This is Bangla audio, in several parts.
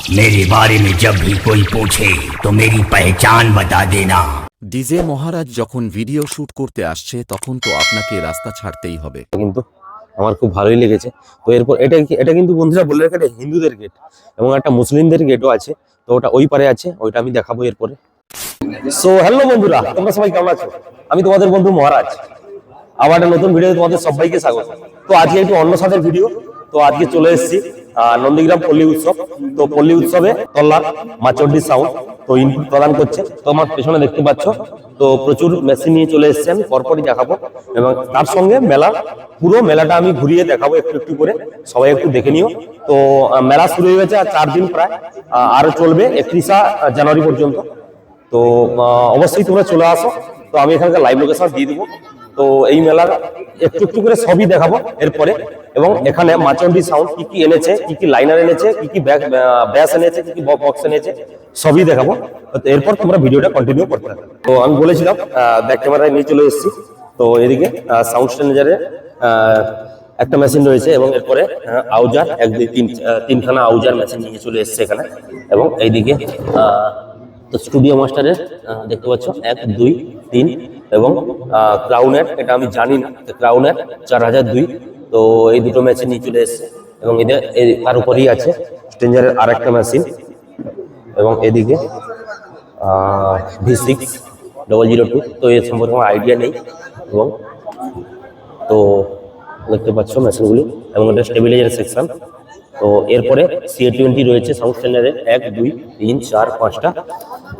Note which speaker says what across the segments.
Speaker 1: मेरे बारे में जब भी कोई पूछे तो मेरी पहचान बता देना
Speaker 2: ডিজে মহারাজ যখন ভিডিও শুট করতে আসছে তখন তো আপনাকে রাস্তা ছাড়তেই হবে
Speaker 3: কিন্তু আমার খুব ভালোই লেগেছে তো এরপর এটা কি- এটা কিন্তু বন্ধুরা বলে রাখে এটা হিন্দুদের গেট এবং একটা মুসলিমদের গেটও আছে তো ওটা ওই পারে আছে ওইটা আমি দেখাবো এরপরে সো হ্যালো বন্ধুরা তোমরা সবাই কেমন আছো আমি তোমাদের বন্ধু মহারাজ আবার একটা নতুন ভিডিও তোমাদের সবাইকে স্বাগত তো আজকে একটু অন্য সাথের ভিডিও তো আজকে চলে এসেছি আহ, নন্দীগ্রাম পল্লী উৎসব। তো পল্লী উৎসবে তল্লার মাচন্ডি সাউন্ড তো ইনপুট প্রদান করছে। তো আমার পেছনে দেখতে পাচ্ছ, তো প্রচুর মেশিন নিয়ে চলে এসেছেন পরপরই দেখাবো। এবং তার সঙ্গে মেলা, পুরো মেলাটা আমি ঘুরিয়ে দেখাবো একটু একটু করে। সবাই একটু দেখে নিও। তো মেলা শুরু হয়ে গেছে আর চার দিন প্রায় আরও চলবে একত্রিশা জানুয়ারি পর্যন্ত। তো অবশ্যই তোমরা চলে আসো। তো আমি এখানকার লাইভ লোকেশন দিয়ে দিব। তো এই মেলার একটু একটু করে সবই দেখাবো এরপরে। এবং এখানে মাচন্ডি সাউন্ড কি কি এনেছে, কি কি লাইনার এনেছে, কি কি ব্যাস এনেছে, কি কি বক্স এনেছে সবই দেখাবো। তো এরপর তোমরা ভিডিওটা কন্টিনিউ করতে তো আমি বলেছিলাম ব্যাক ক্যামেরায় নিয়ে চলে এসেছি। তো এদিকে সাউন্ড স্ট্যান্ডারে একটা মেশিন রয়েছে এবং এরপরে আউজার, এক দুই তিন তিনখানা আউজার মেশিন নিয়ে চলে এসেছে এখানে। এবং এইদিকে তো স্টুডিও মাস্টারের দেখতে পাচ্ছ, এক, দুই, তিন এবং ক্রাউনের এটা আমি জানি না ক্রাউনের চার হাজার দুই। তো এই দুটো মেশিন নিয়ে চলে এসেছে এবং এদের তার উপরেই আছে স্ট্রেঞ্জারের আর একটা মেশিন এবং এদিকে V six double zero two তো এর সম্পর্কে আমার আইডিয়া নেই এবং তো দেখতে পাচ্ছ মেশিনগুলি এবং এটা স্টেবিলাইজার সেকশন তো এরপরে সিএ টোয়েন্টি রয়েছে সাউথ স্ট্যান্ডার্ডের এক, দুই, তিন, চার, পাঁচটা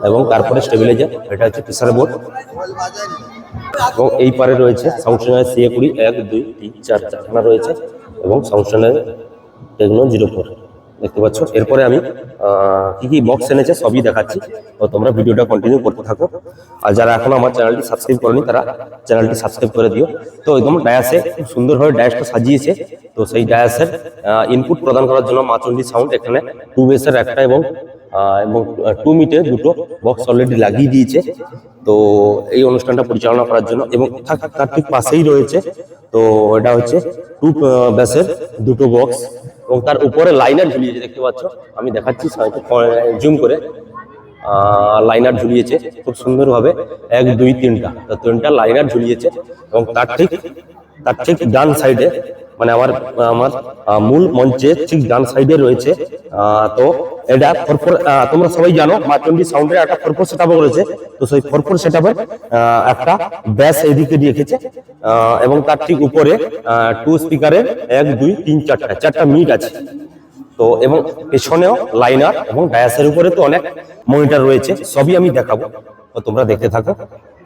Speaker 3: এবং তারপরে স্টেবিলাইজার এটা হচ্ছে প্রেসার বোর্ড এবং এই পারে রয়েছে সাউথ স্ট্যান্ডার্ড সিএ কুড়ি এক, দুই, তিন, চার, চারখানা রয়েছে এবং south standard techno zero four দেখতে পাচ্ছ। এরপরে আমি কি কি বক্স এনেছে সবই দেখাচ্ছি। তো তোমরা ভিডিওটা কন্টিনিউ করতে থাকো। আর যারা এখনও আমার চ্যানেলটি সাবস্ক্রাইব করেনি, তারা চ্যানেলটি সাবস্ক্রাইব করে দিও। তো একদম ডায়াসে খুব সুন্দরভাবে ডায়াসটা সাজিয়েছে। তো সেই ডায়াসের ইনপুট প্রদান করার জন্য মাচন্ডি সাউন্ড এখানে টু বেসের একটা এবং এবং টু মিটে দুটো বক্স অলরেডি লাগিয়ে দিয়েছে। তো এই অনুষ্ঠানটা পরিচালনা করার জন্য এবং তার ঠিক পাশেই রয়েছে। তো এটা হচ্ছে টু ব্যাসের দুটো বক্স এবং তার উপরে লাইনার ঝুলিয়েছে, দেখতে পাচ্ছ? আমি দেখাচ্ছি জুম করে লাইনার ঝুলিয়েছে, খুব সুন্দরভাবে। এক, দুই, তিনটা। তিনটা লাইনার ঝুলিয়েছে এবং তার ঠিক তার ঠিক ডান সাইডে মানে আমার আমার মূল মঞ্চে ঠিক ডান সাইডে রয়েছে। তো এটা ফরফর তোমরা সবাই জানো মা মাচন্ডি সাউন্ডের একটা ফরফর সেট আপ রয়েছে তো সেই ফরফর সেট আপের একটা ব্যাস এদিকে রেখেছে। এবং তার ঠিক উপরে টু স্পিকারের এক, দুই, তিন, চারটা চারটা মিট আছে। তো এবং পেছনেও লাইনার এবং ডায়াসের উপরে তো অনেক মনিটর রয়েছে, সবই আমি দেখাবো। তো তোমরা দেখতে থাকো।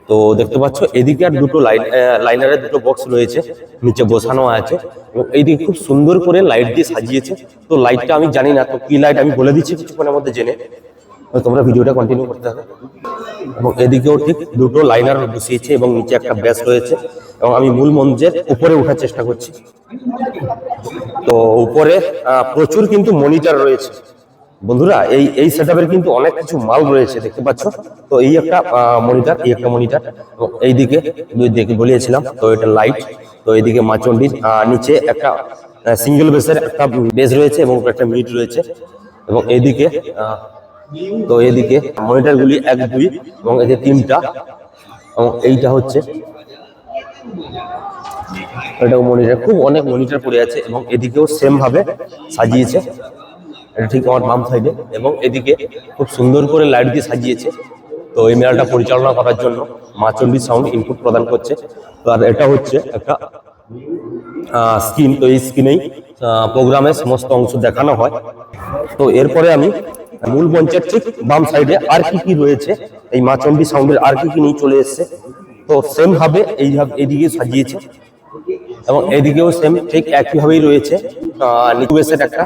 Speaker 3: তো দেখতে পাচ্ছ, এদিকে আর দুটো লাইন লাইনারের দুটো বক্স রয়েছে, নিচে বসানো আছে। এবং এইদিকে খুব সুন্দর করে লাইট দিয়ে সাজিয়েছে। তো লাইটটা আমি জানি না, তো কি লাইট আমি বলে দিচ্ছি কিছুক্ষণের মধ্যে জেনে। তোমরা ভিডিওটা কন্টিনিউ করতে হবে এবং এদিকেও ঠিক দুটো লাইনার বসিয়েছে এবং নিচে একটা ব্যাস রয়েছে। এবং আমি মূল মঞ্চের উপরে ওঠার চেষ্টা করছি। তো উপরে প্রচুর কিন্তু মনিটর রয়েছে। বন্ধুরা, এই এই সেটআপের কিন্তু অনেক কিছু মাল রয়েছে, দেখতে পাচ্ছ? তো এই একটা মনিটর এই একটা মনিটর এইদিকে দিকে বলিয়েছিলাম, তো এটা লাইট তো এইদিকে মাচন্ডির নিচে একটা সিঙ্গেল বেসের একটা বেস রয়েছে এবং একটা মিড রয়েছে, এবং এইদিকে তো এইদিকে মনিটরগুলি এক, দুই, এবং যে তিনটা, এবং এইটা হচ্ছে এটা মনিটর খুব অনেক মনিটর পড়ে আছে, এবং এদিকেও সেম ভাবে সাজিয়েছে। এটা ঠিক আমার বাম সাইডে এবং এদিকে খুব সুন্দর করে লাইট দিয়ে সাজিয়েছে। তো এই মেলাটা পরিচালনা করার জন্য মাচন্ডি সাউন্ড ইনপুট প্রদান করছে। তো আর এটা হচ্ছে একটা স্ক্রিন তো এই স্ক্রিনেই প্রোগ্রামের সমস্ত অংশ দেখানো হয়। তো এরপরে আমি মূল মঞ্চের ঠিক বাম সাইডে আর কি কি রয়েছে, এই মাচন্ডি সাউন্ডের আর কি কি নিয়ে চলে এসছে। তো সেম ভাবে এইভাবে এইদিকে সাজিয়েছে। এবং এদিকেও সেম ঠিক একইভাবেই রয়েছে। একটা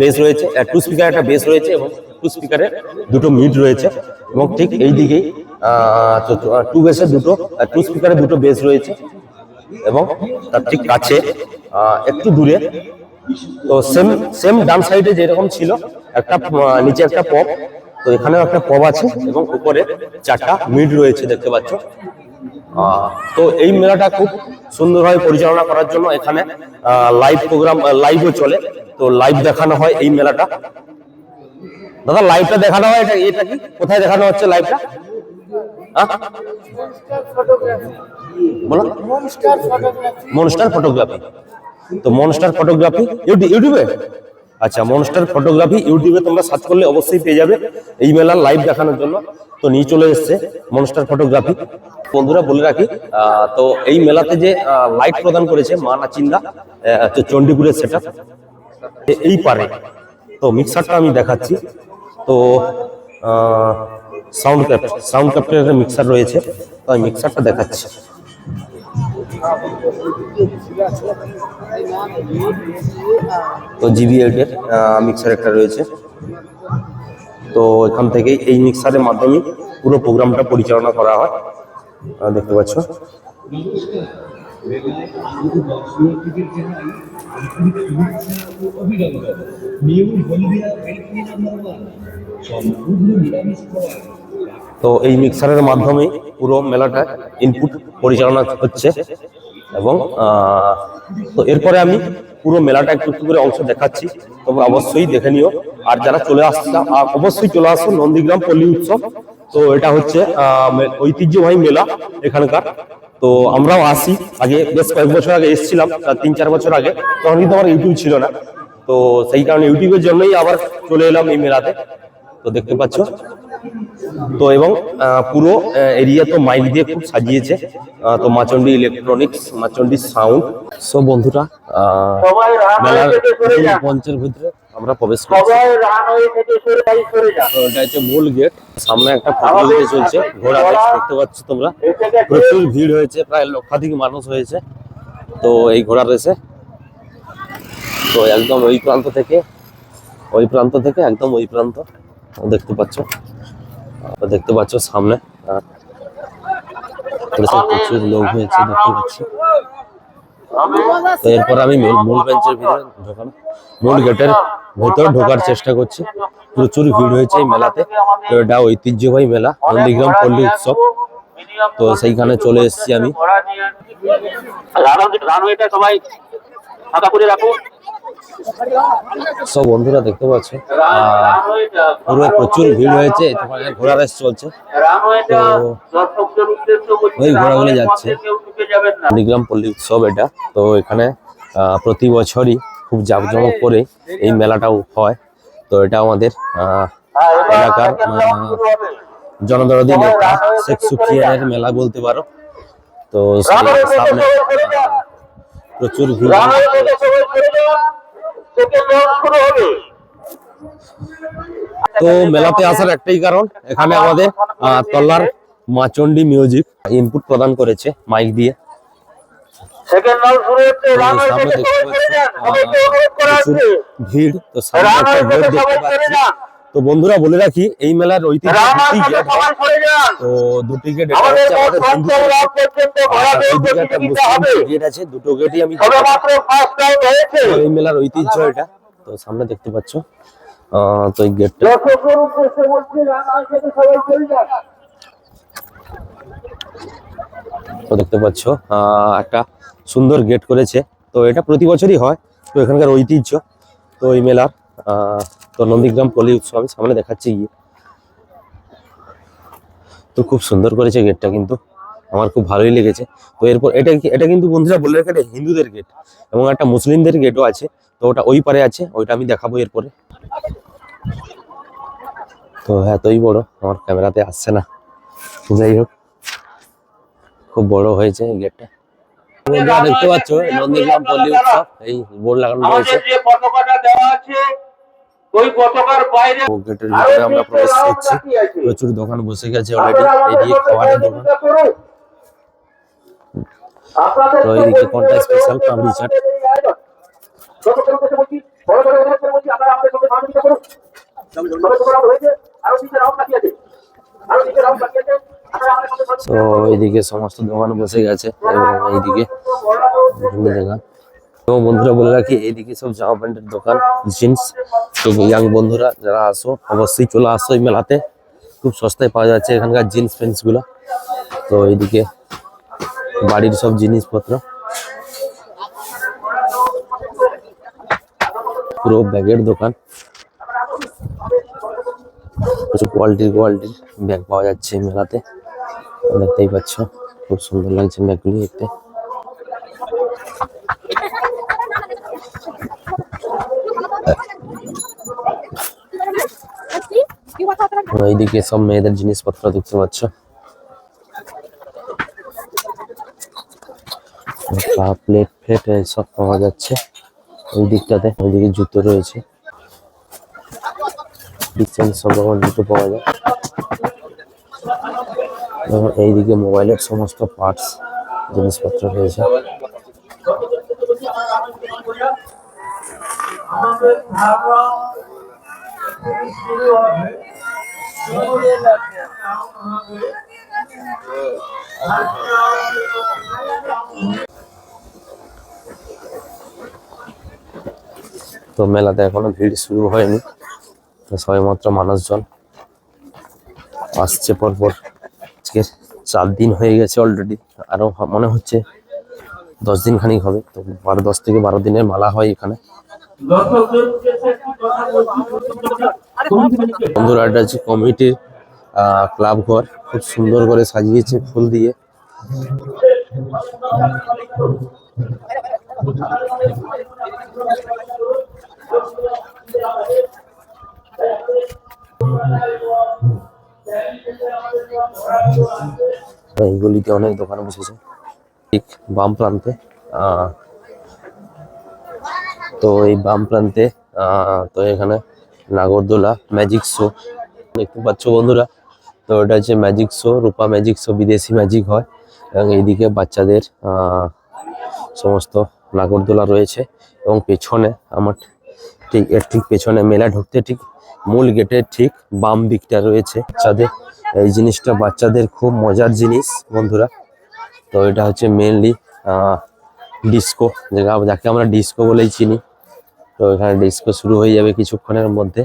Speaker 3: বেস রয়েছে টু স্পিকার একটা বেস রয়েছে এবং টু স্পিকারের দুটো মিড রয়েছে এবং ঠিক এই দিকেই টু বেসের দুটো টু স্পিকারের দুটো বেস রয়েছে এবং তার ঠিক কাছে একটু দূরে, তো সেম সেম ডান সাইডে যেরকম ছিল, একটা নিচে একটা পপ তো এখানেও একটা পপ আছে এবং উপরে চারটা মিড রয়েছে দেখতে পাচ্ছ। তো এই মেলাটা খুব সুন্দরভাবে পরিচালনা করার জন্য এখানে লাইভ প্রোগ্রাম লাইভও চলে। তো লাইভ দেখানো হয় এই মেলাটা। দাদা লাইভটা দেখানো হয়? এটা এটা কি? কোথায় দেখানো হচ্ছে লাইভটা বলো। Monster photography. তো মনস্টার ফটোগ্রাফি ইউটিউবে? আচ্ছা মনস্টার ফটোগ্রাফি ইউটিউবে তোমরা সার্চ করলে অবশ্যই পেয়ে যাবে এই মেলার লাইভ দেখানোর জন্য। তো নিয়ে চলে এসছে মনস্টার ফটোগ্রাফি বন্ধুরা, বলে রাখি তো এই মেলাতে যে লাইট প্রদান করেছে মা নাচিন্দা তো চণ্ডীপুরের সেটা এই পারে। তো মিক্সারটা আমি দেখাচ্ছি। তো সাউন্ড ক্যাপ সাউন্ড ক্যাপ্টারের মিক্সার রয়েছে। তো আমি মিক্সারটা দেখাচ্ছি। তো জিবি এইটের মিক্সার একটা রয়েছে। তো এখান থেকে এই মিক্সারের মাধ্যমে পুরো প্রোগ্রামটা পরিচালনা করা হয়। দেখতে পাচ্ছ। তো এই মিক্সারের মাধ্যমে পুরো মেলাটা ইনপুট পরিচালনা হচ্ছে এবং তো এরপরে আমি পুরো মেলাটা একটু করে অংশ দেখাচ্ছি। তোমরা অবশ্যই দেখে নিও। আর যারা চলে আসছে অবশ্যই চলে আসো নন্দীগ্রাম পল্লী উৎসব। তো এটা হচ্ছে ঐতিহ্যবাহী মেলা এখানকার। তো আমরাও আসি। আগে বেশ কয়েক বছর আগে এসেছিলাম তিন চার বছর আগে। তখন কিন্তু আমার ইউটিউব ছিল না। তো সেই কারণে ইউটিউবের জন্যই আবার চলে এলাম এই মেলাতে। তো দেখতে পাচ্ছ তো এবং আহ, পুরো এরিয়া তো মাইক দিয়ে খুব সাজিয়েছে। আহ, তো মাচন্ডি ইলেকট্রনিক্স মাচন্ডি সাউন্ড সব বন্ধুরা আহ, মেলার মঞ্চের ভিতরে আমরা প্রবেশ করছি। এটা হচ্ছে মূল গেট সামনে একটা প্রতিযোগিতা চলছে। ঘোড়া দেখতে পাচ্ছ তোমরা। প্রচুর ভিড় হয়েছে প্রায় লক্ষাধিক মানুষ হয়েছে। তো এই ঘোড়া রেসে তো একদম ওই প্রান্ত থেকে ওই প্রান্ত থেকে একদম ওই প্রান্ত। দেখতে পাচ্ছ। দেখতে পাচ্ছ সামনে। প্রচুর লোক হয়েছে, দেখতে পাচ্ছি। তো এরপর আমি মূল- বেঞ্চের ভিতরে ঢোকানো। মূল গেটের ভেতর ঢোকার চেষ্টা করছি। প্রচুর ভিড় হয়েছে এই মেলাতে। তো এটা ঐতিহ্যবাহী মেলা, নন্দীগ্রাম পল্লী উৎসব। তো সেইখানে চলে এসেছি আমি।
Speaker 4: রানওয়েটা সবাই ফাঁকা করে রাখুন।
Speaker 3: সব বন্ধুরা দেখতে পাচ্ছ পুরো প্রচুর ভিড় হয়েছে ঘোড়া রেস চলছে। তো ওই ঘোড়াগুলো যাচ্ছে।
Speaker 4: মধ্যে কেউ ঢুকে যাবেন না
Speaker 3: নন্দীগ্রাম পল্লী উৎসব এটা। তো এখানে প্রতি বছরই খুব জাঁকজমক করে এই মেলাটাও হয়। তো এটা আমাদের এলাকার জনদরদি নেতা শেখ সুখিয়ানের মেলা বলতে পারো। তো সামনে প্রচুর ভিড়। তো মেলাতে আসার একটাই কারণ এখানে আমাদের তল্লার মাচন্ডি মিউজিক ইনপুট প্রদান করেছে মাইক দিয়ে। তো ভিড় বন্ধুরা বলে রাখি এই মেলার ঐতিহ্য হয় তো দুটি গেট গেট আছে দুটো গেটই আমি এই মেলার ঐতিহ্য এটা। তো সামনে দেখতে পাচ্ছ। তো এই গেটটা তো দেখতে পাচ্ছ একটা সুন্দর গেট করেছে। তো এটা প্রতি বছরই হয়, তো এখানকার ঐতিহ্য। তো এই মেলার তো নন্দীগ্রাম পলি উৎসব আমি সামনে দেখাচ্ছি গিয়ে। তো খুব সুন্দর করেছে গেটটা কিন্তু। আমার খুব ভালোই লেগেছে। তো এরপর এটা এটা কিন্তু বন্ধুরা বলে রাখে হিন্দুদের গেট এবং একটা মুসলিমদের গেটও আছে। তো ওটা ওই পারে আছে ওইটা আমি দেখাবো এরপরে। তো এতই বড় আমার ক্যামেরাতে আসছে না। যাই হোক খুব বড় হয়েছে এই গেটটা। বন্ধুরা দেখতে পাচ্ছ নন্দীগ্রাম পল্লী উৎসব এই বোর্ড লাগানো রয়েছে। গেটের ভিতরে আমরা প্রবেশ করছি। প্রচুর দোকান বসে গেছে অলরেডি এদিকে খাবারের দোকান। তো এইদিকে কোনটা স্পেশাল পাপড়ি চাট তো এইদিকে সমস্ত দোকান বসে গেছে এবং এইদিকে বিভিন্ন দোকান তো বন্ধুরা বলে রাখি এইদিকে সব জামা প্যান্টের দোকান জিন্স। তো ইয়াং বন্ধুরা যারা আসো অবশ্যই চলে আসো এই মেলাতে। খুব সস্তায় পাওয়া যাচ্ছে এখানকার জিন্স প্যান্টসগুলো তো এইদিকে বাড়ির সব জিনিসপত্র। পুরো ব্যাগের দোকান। প্রচুর কোয়ালিটির কোয়ালিটির ব্যাগ পাওয়া যাচ্ছে মেলাতে। দেখতেই পাচ্ছ, খুব সুন্দর লাগছে ব্যাগগুলি দেখতে। এইদিকে সব মেয়েদের জিনিসপত্র দেখতে পাচ্ছ। প্লেট ফ্লেট সব পাওয়া যাচ্ছে। ওই দিকটাতে ওইদিকে জুতো রয়েছে। সব রকম জুতো পাওয়া যায়। এবং এইদিকে মোবাইলের সমস্ত পার্টস, জিনিসপত্র রয়েছে। তো মেলাতে এখনও ভিড় শুরু হয়নি। তো সবেমাত্র মানুষজন আসছে পরপর। আজকে চার দিন হয়ে গেছে অলরেডি আরও মনে হচ্ছে দশ দিন খানিক হবে। তো বারো, দশ থেকে বারো দিনের মালা হয় এখানে। বন্ধুরা, এটা কমিটির ক্লাব ঘর। খুব সুন্দর করে সাজিয়েছে ফুল দিয়ে। এই অনেক দোকান বসেছে। ঠিক বাম প্রান্তে তো এই বাম প্রান্তে তো এখানে নাগরদোলা ম্যাজিক শো দেখতে পাচ্ছ বন্ধুরা। তো এটা হচ্ছে magic show Rupa magic show বিদেশি ম্যাজিক হয়। এবং এইদিকে বাচ্চাদের সমস্ত নাগরদোলা রয়েছে। এবং পেছনে আমার ঠিক, এর ঠিক পেছনে মেলা ঢুকতে ঠিক মূল গেটের ঠিক বাম দিকটা রয়েছে বাচ্চাদের। এই জিনিসটা বাচ্চাদের খুব মজার জিনিস, বন্ধুরা। তো এটা হচ্ছে মেনলি ডিস্কো যেটা যাকে আমরা ডিস্কো বলেই চিনি। তো এখানে ডিস্কো শুরু হয়ে যাবে কিছুক্ষণের মধ্যে।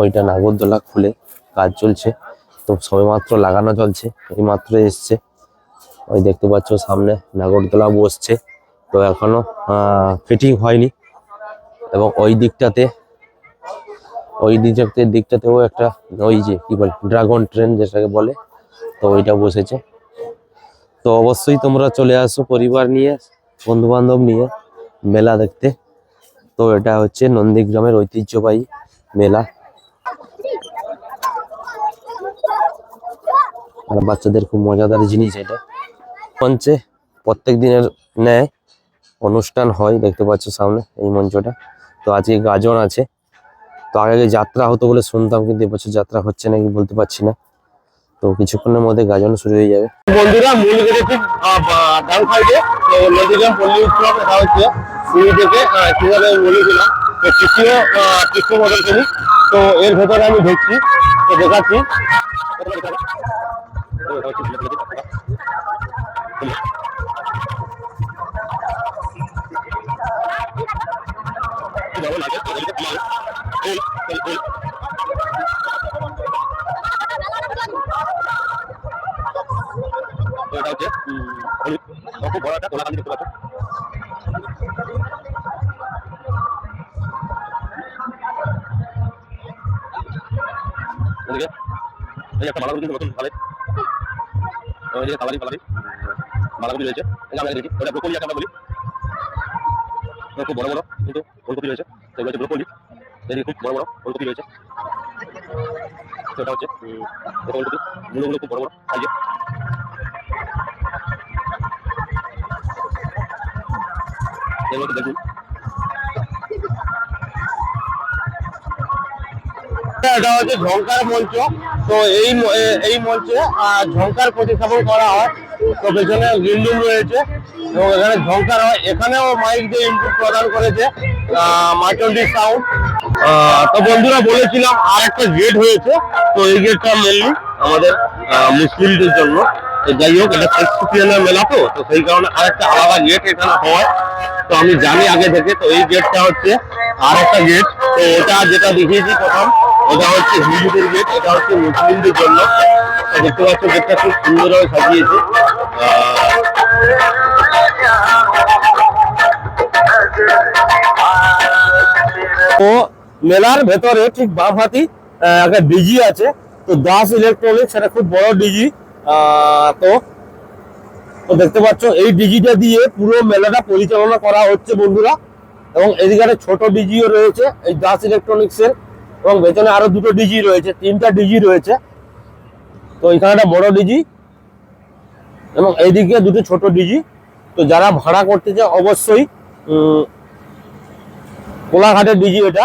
Speaker 3: ওইটা নাগরদোলা খুলে কাজ চলছে। তো সবেমাত্র লাগানো চলছে এই মাত্র এসছে। ওই দেখতে পাচ্ছ সামনে নাগরদোলা বসছে। তো এখনও ফিটিং হয়নি এবং ওই দিকটাতে ওই দিকটাতে, দিকটাতেও একটা ওই যে কি বলে ড্রাগন ট্রেন যেটাকে বলে, তো ওইটা বসেছে। তো অবশ্যই তোমরা চলে আসো পরিবার নিয়ে বন্ধু বান্ধব নিয়ে মেলা দেখতে। তো এটা হচ্ছে নন্দীগ্রামের ঐতিহ্যবাহী মেলা। আর বাচ্চাদের খুব মজাদার জিনিস এটা। মঞ্চে প্রত্যেক দিনের ন্যায় অনুষ্ঠান হয়, দেখতে পাচ্ছ সামনে এই মঞ্চটা। তো আজকে গাজন আছে। তো আগে আগে যাত্রা হতো বলে শুনতাম, কিন্তু এবছর যাত্রা হচ্ছে নাকি বলতে পারছি না। তো কিছুক্ষণের মধ্যে গাজন শুরু হয়ে যাবে।
Speaker 5: বন্ধুরা, মূল গেটে ঠিক ডান সাইডে নদীগ্রাম পল্লী উৎসব এটা হচ্ছে। সিঁড়ি থেকে কীভাবে বলেছিলাম, তো তৃতীয় তৃতীয় মডেল শ্রেণি তো এর ভেতরে আমি ঢুকছি তো দেখাচ্ছি। তো এটা হচ্ছে হলুদ তো খুব বড় একটা কোলা নতুন ভালো ওইদিকে কালারি মালাগুলি রয়েছে আমরা দেখি ওটা ব্রোকলি একটা আমরা খুব বড় বড়, কিন্তু রয়েছে। এগুলো হচ্ছে ব্রোকলি এদিকে খুব বড় বড় রয়েছে। এটা হচ্ছে উম, ফুলকপি মূলগুলো খুব বড় বড় মধ্যে দেখুন। এটা হচ্ছে ঝঙ্কার মঞ্চ। তো এই এই মঞ্চে ঝঙ্কার প্রতিস্থাপন করা হয়। তো পেছনে গ্রিনরুম রয়েছে এবং এখানে ঝঙ্কার হয়। এখানেও মাইক দিয়ে ইনপুট প্রদান করেছে মাইটোন্ডি সাউন্ড তো বন্ধুরা বলেছিলাম, আর একটা গেট হয়েছে, তো এই গেটটা মেনলি আমাদের মুসলিমদের জন্য। তো যাই হোক, এটা খ্রিস্টিয়ানের মেলা তো তো সেই কারণে আর একটা আলাদা গেট এখানে হয়। তো আমি জানি আগে থেকে, তো এই গেটটা হচ্ছে আর একটা গেট তো ওটা যেটা দেখিয়েছি প্রথম, ওটা হচ্ছে হিন্দুদের গেট এটা হচ্ছে মুসলিমদের জন্য। দেখতে পাচ্ছ গেটটা খুব সুন্দরভাবে সাজিয়েছে। তো
Speaker 3: মেলার ভেতরে ঠিক বাম হাতি একটা ডিজি আছে। তো দাস ইলেকট্রনিক্স সেটা খুব বড় ডিজি তো তো দেখতে পাচ্ছ, এই ডিজিটা দিয়ে পুরো মেলাটা পরিচালনা করা হচ্ছে বন্ধুরা। এবং এদিকে ছোট ডিজিও রয়েছে, এই দাস ইলেকট্রনিক্স এর এবং ভেতরে আরও দুটো ডিজি রয়েছে, তিনটা ডিজি রয়েছে। তো এখানে একটা বড় ডিজি এবং এইদিকে দুটো ছোট ডিজি তো যারা ভাড়া করতে চায়, অবশ্যই কোলাঘাটের ডিজি এটা।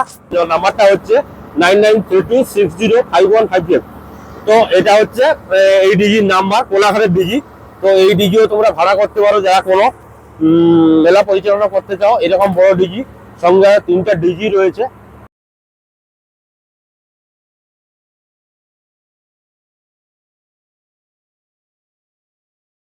Speaker 3: নাম্বারটা হচ্ছে nine nine three two six zero five one five তো এটা হচ্ছে এই ডিজির নাম্বার, কোলাঘাটের ডিজি তো এই ডিজিও তোমরা ভাড়া করতে পারো, যারা কোনো মেলা পরিচালনা করতে চাও, এরকম বড় ডিজি সঙ্গে তিনটা ডিজি রয়েছে।